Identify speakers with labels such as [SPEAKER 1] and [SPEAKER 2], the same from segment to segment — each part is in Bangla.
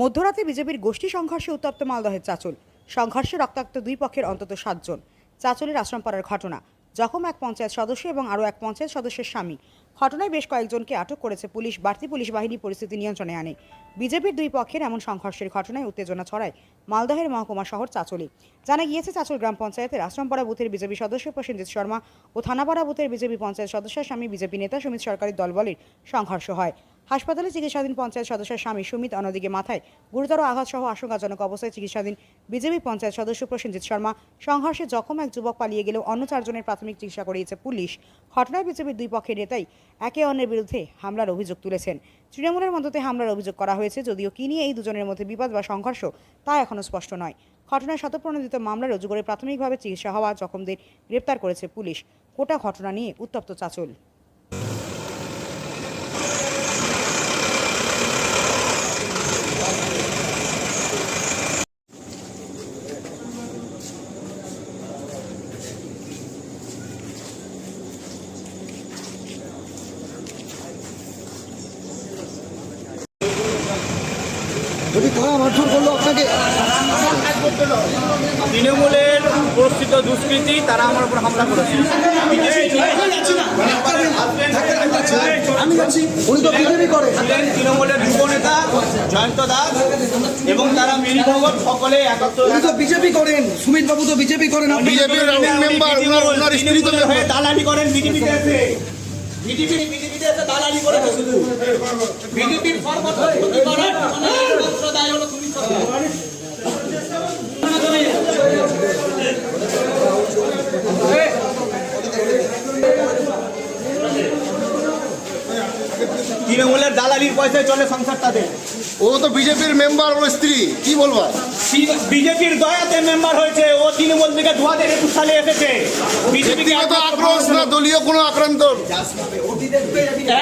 [SPEAKER 1] মধ্যরাতে বিজেপির গোষ্ঠী সংঘর্ষে উত্তপ্ত মালদহের চাচল। সংঘর্ষে রক্তাক্ত দুই পক্ষের অন্তত সাতজন। চাচলের আশ্রমপাড়ার ঘটনা। জখম এক পঞ্চায়েত সদস্য এবং আরও এক পঞ্চায়েত সদস্যের স্বামী। ঘটনায় বেশ কয়েকজনকে আটক করেছে পুলিশ। বাড়তি পুলিশ বাহিনী পরিস্থিতি নিয়ন্ত্রণে আনে। বিজেপির দুই পক্ষের এমন সংঘর্ষের ঘটনায় উত্তেজনা ছড়ায় মালদহের মহকুমা শহর চাচলে। জানা গিয়েছে, চাচল গ্রাম পঞ্চায়েতের আশ্রমপাড়া বুথের বিজেপি সদস্য প্রসেনজিৎ শর্মা ও থানাপাড়া বুথের বিজেপি পঞ্চায়েত সদস্যের স্বামী বিজেপি নেতা সুমিত সরকারের দলবলের সংঘর্ষ হয়। হাসপাতালে চিকিৎসাধীন পঞ্চায়েত সদস্যের স্বামী সুমিত অন্যদিকে মাথায় গুরুতর আঘাত সহ আশঙ্কাজনক অবস্থায় চিকিৎসাধীন বিজেপি পঞ্চায়েত সদস্য প্রসেনজিৎ শর্মা সংঘর্ষে জখম এক যুবক পালিয়ে গেলেও অন্য চারজনের প্রাথমিক চিকিৎসা করিয়েছে পুলিশ। ঘটনায় বিজেপির দুই পক্ষের নেতাই একে অন্যের বিরুদ্ধে হামলার অভিযোগ তুলেছেন। তৃণমূলের মধ্যে হামলার অভিযোগ করা হয়েছে, যদিও কি নিয়ে এই দুজনের মধ্যে বিবাদ বা সংঘর্ষ তা এখনও স্পষ্ট নয়। ঘটনায় শতপ্রণোদিত মামলা রুজু করে প্রাথমিকভাবে চিকিৎসা হওয়া জখমদের গ্রেপ্তার করেছে পুলিশ। গোটা ঘটনা নিয়ে উত্তপ্ত চাচল।
[SPEAKER 2] যদি তারা মারধর করল আপনাকে?
[SPEAKER 3] তৃণমূলের প্রস্তুত দুষ্কৃতি তারা আমার উপর হামলা করেছে।
[SPEAKER 2] আমি যাচ্ছি। উনি তো বিজেপি করে।
[SPEAKER 3] তৃণমূলের যুব নেতা জয়ন্ত দাস এবং তারা ভগত সকলে
[SPEAKER 2] উনি তো বিজেপি করেন। সুমিত বাবু তো বিজেপি করেন। আপনি
[SPEAKER 4] বিজেপির মেম্বার ওনার ওনার স্ত্রী তো
[SPEAKER 3] দালালি করেন বিজেপিতে এসে বিজেপি বিজেপিতে দালালি শুধু বিজেপির সুমিত তৃণমূলের দালালির পয়সায় চলে সংসার তাদের
[SPEAKER 4] ও তো বিজেপির মেম্বার ওর স্ত্রী। কি বলবা?
[SPEAKER 3] বিজেপির দয়াতে মেম্বার হয়েছে। ও তৃণমূল থেকে দু হাজার একুশ সালে এসেছে।
[SPEAKER 4] ব্যক্তিগত আক্রোশ না দলীয় কোনো আক্রান্ত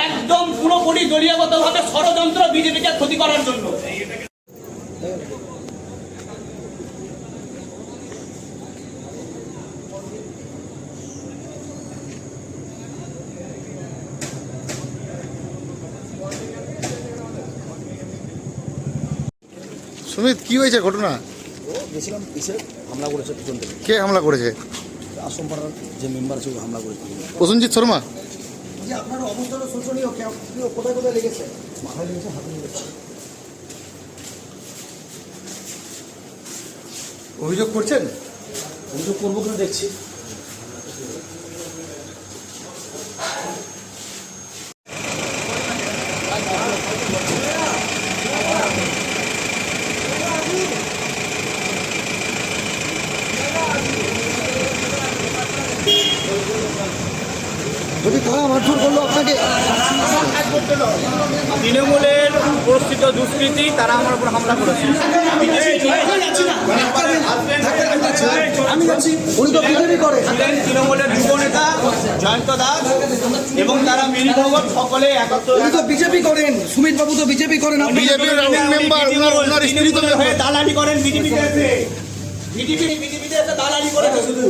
[SPEAKER 3] একদম পুরোপুরি দলীয়গত ভাবে ষড়যন্ত্র বিজেপিকে ক্ষতি করার জন্য।
[SPEAKER 4] সুমিত কি হয়েছে ঘটনা?
[SPEAKER 5] গেছিলাম এসে হামলা করেছে পিছন থেকে।
[SPEAKER 4] কে হামলা করেছে?
[SPEAKER 5] আসম পাড়ার যে মেম্বার ছিল হামলা করেছে।
[SPEAKER 4] প্রসঞ্জিৎ শর্মা?
[SPEAKER 2] যে আপনার অবস্থাটা শোচনীয় কে- কোথায় কোথায় লেগেছে?
[SPEAKER 5] মাথায় লেগেছে হাতে লেগেছে।
[SPEAKER 4] অভিযোগ করছেন?
[SPEAKER 5] অভিযোগ করব কিনা দেখছি
[SPEAKER 2] যদি তারা মারধর করল আপনাকে
[SPEAKER 3] তৃণমূলের প্রস্তুত দুষ্কৃতী তারা আমার উপর হামলা করেছে।
[SPEAKER 2] করে।
[SPEAKER 3] তৃণমূলের যুব নেতা জয়ন্ত দাস এবং তারা মিনি ভগত সকলে
[SPEAKER 2] তো বিজেপি করেন। সুমিত বাবু তো বিজেপি করেন।
[SPEAKER 3] দালালি করেন বিজেপিতে বিজেপি বিজেপিতে দালালি করেছে শুধু।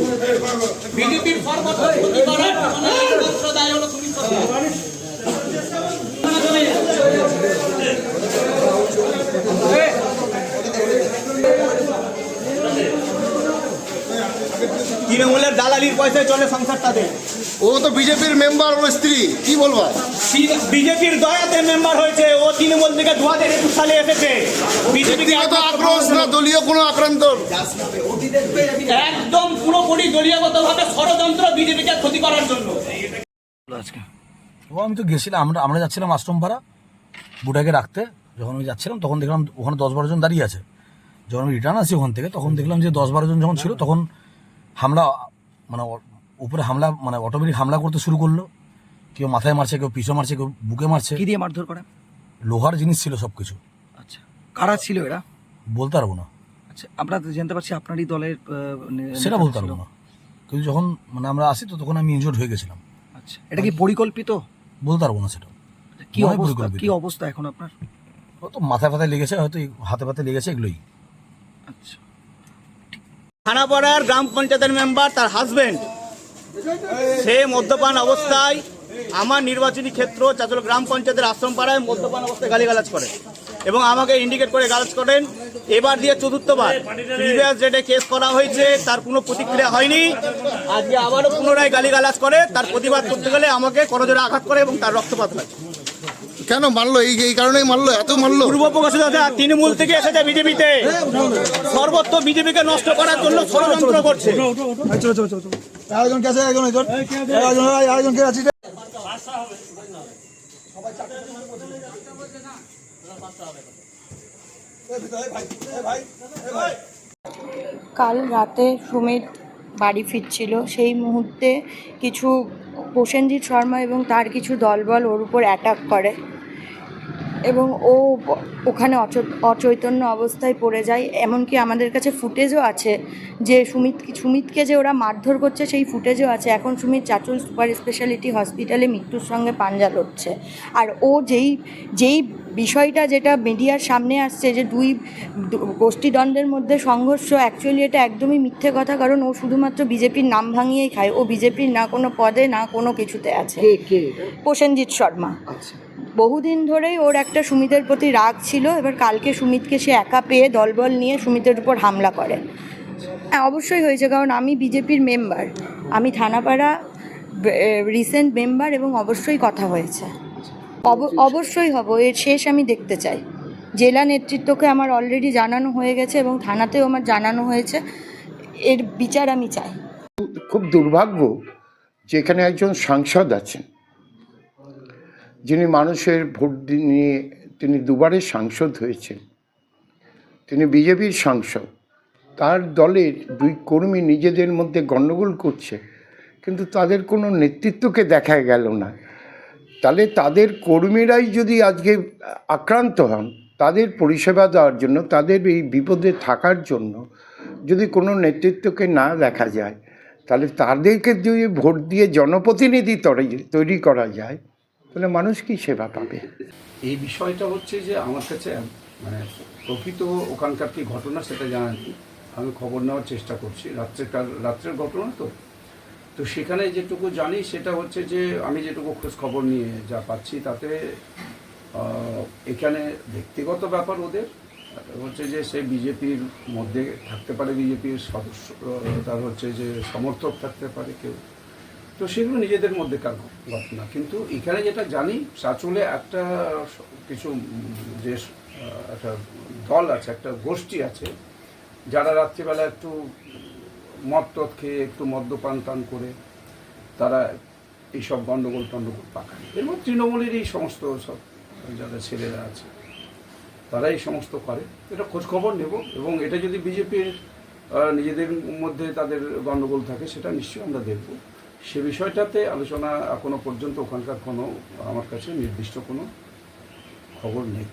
[SPEAKER 3] বিজেপির দায় হলো সুমিত। তৃণমূলের দালালির পয়সায় চলে সংসার তাদের
[SPEAKER 4] ও তো বিজেপির মেম্বার ওর স্ত্রী। কি বলবা?
[SPEAKER 3] বিজেপির দয়াতে মেম্বার হয়েছে ও তৃণমূল থেকে দু হাজার একুশ সালে এসেছে।
[SPEAKER 4] ব্যক্তিগত আক্রোশ না দলীয় কোনো আক্রান্ত
[SPEAKER 3] একদম পুরোপুরি দলীয়গত ভাবে ষড়যন্ত্র বিজেপিকে ক্ষতি করার জন্য।
[SPEAKER 5] আজকে ও আমি তো গেছিলাম আমরা আমরা যাচ্ছিলাম আশ্রমপাড়া বুটাকে রাখতে। যখন আমি যাচ্ছিলাম তখন দেখলাম ওখানে দশ বারো জন দাঁড়িয়ে আছে। যখন আমি রিটার্ন আসি ওখান থেকে তখন দেখলাম যে দশ বারো জন যখন ছিল তখন হামলা মানে উপরে হামলা মানে অটোমেটিক হামলা করতে শুরু করল। কেউ মাথায় মারছে কেউ পিছু মারছে কেউ বুকে মারছে।
[SPEAKER 2] কি দিয়ে মারধর করে?
[SPEAKER 5] লোহার জিনিস ছিল সব কিছু
[SPEAKER 2] আচ্ছা কারা ছিল এরা?
[SPEAKER 5] বলতে পারব না।
[SPEAKER 2] আচ্ছা আমরা তো জানতে পারছি আপনারই দলের আহ,
[SPEAKER 5] সেটা বলতে পারব না। কিন্তু যখন মানে আমরা আসি তো তখন আমি ইনজোর্ড হয়ে গেছিলাম।
[SPEAKER 2] আচ্ছা এটা কি পরিকল্পিত?
[SPEAKER 5] বলতে পারব না সেটা।
[SPEAKER 2] কি
[SPEAKER 5] মনে হয়
[SPEAKER 2] অবস্থা কি অবস্থা এখন আপনার?
[SPEAKER 5] হয়তো মাথায় ফাথায় লেগেছে, হয়তো হাতে পাতে লেগেছে এগুলোই।
[SPEAKER 2] আচ্ছা।
[SPEAKER 3] থানাপাড়ার গ্রাম পঞ্চায়েতের মেম্বার তার হাজবেন্ড সে মদ্যপান অবস্থায় আমার নির্বাচনী ক্ষেত্র চাচল গ্রাম পঞ্চায়েতের আশ্রম পাড়ায় মদ্যপান অবস্থায় গালিগালাজ করে এবং আমাকে ইন্ডিকেট করে গালাজ করেন। এবার দিয়ে চতুর্থবার প্রিভিয়াস ডেটে কেস করা হয়েছে, তার কোনো প্রতিক্রিয়া হয়নি। আজকে আবারও পুনরায় গালিগালাজ করে, তার প্রতিবাদ করতে গেলে আমাকে করজোরে আঘাত করে এবং তার রক্তপাত হয়।
[SPEAKER 4] কেন মারলো? এই এই কারণেই মারলো এত মারলো?
[SPEAKER 3] পূর্ব প্রকাশিত আছে, তৃণমূল থেকে এসেছে বিজেপিতে। সর্বত্র বিজেপিকে নষ্ট করার জন্য ষড়যন্ত্র করছে।
[SPEAKER 2] কে আছে? কে আছে
[SPEAKER 6] কাল রাতে সুমিত বাড়ি ফিরছিল। সেই মুহূর্তে কিছু প্রসেনজিৎ শর্মা এবং তার কিছু দলবল ওর উপর অ্যাটাক করে এবং ও ওখানে অচ- অচৈতন্য অবস্থায় পড়ে যায়। এমনকি আমাদের কাছে ফুটেজও আছে যে সুমিত সুমিতকে যে ওরা মারধর করছে, সেই ফুটেজও আছে। এখন সুমিত চাচুল সুপার স্পেশালিটি হসপিটালে মৃত্যুর সঙ্গে পাঞ্জা লড়ছে। আর ও যেই যেই বিষয়টা যেটা মিডিয়ার সামনে আসছে যে দুই গোষ্ঠীদ্বন্দ্বের মধ্যে সংঘর্ষ অ্যাকচুয়ালি এটা একদমই মিথ্যে কথা কারণ ও শুধুমাত্র বিজেপির নাম ভাঙিয়েই খায়। ও বিজেপির না কোনো পদে না কোনো কিছুতে আছে। প্রসেনজিৎ শর্মা। বহুদিন ধরেই ওর একটা সুমিতের প্রতি রাগ ছিল। এবার কালকে সুমিতকে সে একা পেয়ে দলবল নিয়ে সুমিতের উপর হামলা করে। হ্যাঁ অবশ্যই হয়েছে কারণ আমি বিজেপির মেম্বার আমি থানাপাড়া রিসেন্ট মেম্বার এবং অবশ্যই কথা হয়েছে। অবশ্যই হব, এর শেষ আমি দেখতে চাই। জেলা নেতৃত্বকে আমার অলরেডি জানানো হয়ে গেছে এবং থানাতেও আমার জানানো হয়েছে, এর বিচার আমি চাই।
[SPEAKER 7] খুব দুর্ভাগ্য যে এখানে একজন সাংসদ আছেন। যিনি মানুষের ভোট নিয়ে তিনি দুবারের সাংসদ হয়েছেন। তিনি বিজেপির সাংসদ। তার দলের দুই কর্মী নিজেদের মধ্যে গণ্ডগোল করছে, কিন্তু তাদের কোনো নেতৃত্বকে দেখা গেল না। তাহলে তাদের কর্মীরাই যদি আজকে আক্রান্ত হন, তাদের পরিষেবা দেওয়ার জন্য, তাদের এই বিপদে থাকার জন্য যদি কোনো নেতৃত্বকে না দেখা যায়, তাহলে তাদেরকে যদি ভোট দিয়ে জনপ্রতিনিধি তৈরি- করা যায়, তাহলে মানুষ কি সেবা পাবে?
[SPEAKER 8] এই বিষয়টা হচ্ছে যে আমার কাছে মানে প্রকৃত ওখানকার কি ঘটনা সেটা জানানি আমি খবর নেওয়ার চেষ্টা করছি। রাত্রেকার রাত্রের ঘটনা তো। তো সেখানে যেটুকু জানি, সেটা হচ্ছে যে আমি যেটুকু খোঁজ খবর নিয়ে যা পাচ্ছি তাতে এখানে ব্যক্তিগত ব্যাপার ওদের হচ্ছে যে সে বিজেপির মধ্যে থাকতে পারে, বিজেপির সদস্য তার হচ্ছে যে সমর্থক থাকতে পারে কেউ। তো সেগুলো নিজেদের মধ্যে কার ঘটনা কিন্তু এখানে যেটা জানি চাচলে একটা কিছু যে একটা দল আছে, একটা গোষ্ঠী আছে, যারা রাত্রিবেলা একটু মদ টদ খেয়ে একটু মদ্যপান টান করে তারা এইসব গণ্ডগোল টণ্ডগোল পাকায়। মধ্যে তৃণমূলের এই সমস্ত সব যারা ছেলেরা আছে, তারা এই সমস্ত করে। এটা খোঁজখবর নেব এবং এটা যদি বিজেপির নিজেদের মধ্যে তাদের গণ্ডগোল থাকে সেটা নিশ্চয়ই আমরা দেখব। সে বিষয়টাতে আলোচনা এখনও পর্যন্ত ওখানকার কোনো, আমার কাছে নির্দিষ্ট কোনো খবর নেই।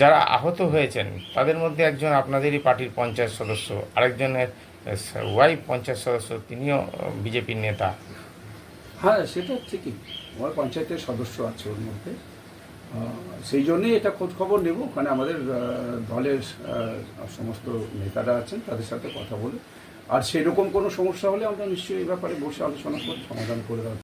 [SPEAKER 9] যারা আহত হয়েছেন, তাদের মধ্যে একজন আপনাদেরই পার্টির পঞ্চায়েত সদস্য, আরেকজনের ওয়াইফ পঞ্চায়েত সদস্য, তিনিও বিজেপির নেতা।
[SPEAKER 8] হ্যাঁ সেটা ঠিকই আমার পঞ্চায়েতের সদস্য আছে ওর মধ্যে। সেই জন্যই এটা খোঁজ খবর নেব ওখানে আমাদের দলের সমস্ত নেতারা আছেন, তাদের সাথে কথা বলে। আর সেরকম কোনো সমস্যা হলে আমরা নিশ্চয়ই এই ব্যাপারে বসে আলোচনা করে সমাধান করে দেওয়ার